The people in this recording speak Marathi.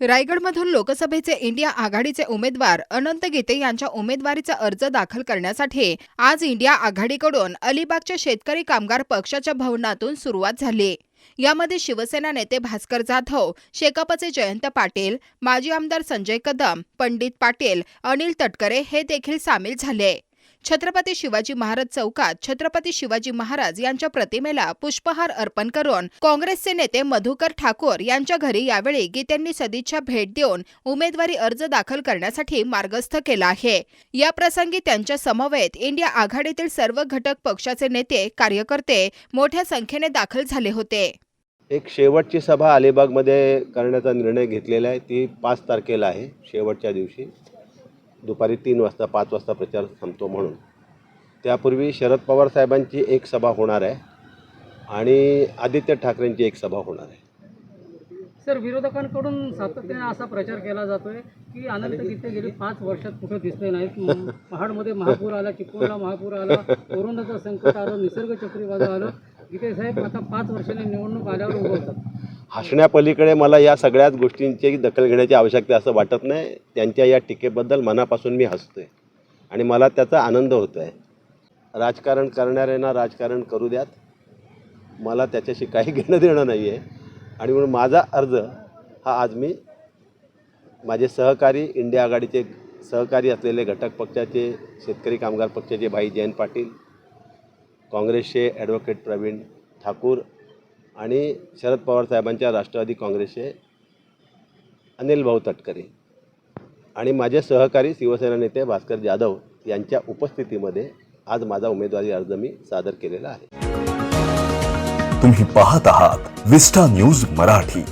रायगडमधून लोकसभेचे इंडिया आघाडीचे उमेदवार अनंत गीते यांच्या उमेदवारीचा अर्ज दाखल करण्यासाठी आज इंडिया आघाडीकडून अलिबागच्या शेतकरी कामगार पक्षाच्या भवनातून सुरुवात झाली. यामध्ये शिवसेना नेते भास्कर जाधव शेकापचे जयंत पाटील माजी आमदार संजय कदम पंडित पाटील अनिल तटकरे हे देखील सामील झाले. छत्रपती शिवाजी महाराज चौकात छत्रपती शिवाजी महाराज यांच्या प्रतिमेला पुष्पहार अर्पण करून काँग्रेसचे नेते मधुकर ठाकूर यांच्या घरी यावेळी गीतेंनी सदिच्छा भेट देऊन उमेदवारी अर्ज दाखल करण्यासाठी मार्गस्थ केला आहे. या प्रसंगी त्यांच्या समवेत इंडिया आघाडीतील सर्व घटक पक्षाचे नेते कार्यकर्ते मोठ्या संख्येने दाखल झाले होते. एक शेवटची सभा अलिबागमध्ये करण्याचा निर्णय घेतलेला आहे. ती पाच तारखेला आहे शेवटच्या दिवशी. दुपारी तीन वाजता पाच वाजता प्रचार थांबतो म्हणून. त्यापूर्वी शरद पवार साहेबांची एक सभा होणार आहे आणि आदित्य ठाकरेंची एक सभा होणार आहे. सर विरोधकांकडून सातत्याने असा प्रचार केला जातोय की अनंत गीते गेली पाच वर्षात कुठं दिसले नाहीत. पहाडमध्ये महापूर आला चिपळूणला महापूर आला कोरोनाचं संकट आलं निसर्ग चक्रीवादळ आलं. गीते साहेब आता पाच वर्षांनी निवडणूक आल्यावर उभवतात हसण्यापलीकडे मला या सगळ्याच गोष्टींची दखल घेण्याची आवश्यकता असं वाटत नाही. त्यांच्या या टीकेबद्दल मनापासून मी हसतो आहे आणि मला त्याचा आनंद होतो आहे राजकारण करणाऱ्यांना राजकारण करू द्यात. मला त्याच्याशी काही घेणं देणं नाही आहे आणि म्हणून माझा अर्ज हा आज मी माझे सहकारी इंडिया आघाडीचे सहकारी असलेले घटक पक्षाचे शेतकरी कामगार पक्षाचे भाई जयंत पाटील काँग्रेसचे ॲडव्होकेट प्रवीण ठाकूर आणि शरद पवार साहेबांच्या राष्ट्रवादी काँग्रेसचे अनिल भाऊ तटकरे आणि माझे सहकारी शिवसेना नेते भास्कर जाधव यांच्या उपस्थितीमध्ये आज माझा उमेदवारी अर्ज मी सादर केलेला आहे. तुम्ही पाहत आहात विस्टा न्यूज मराठी.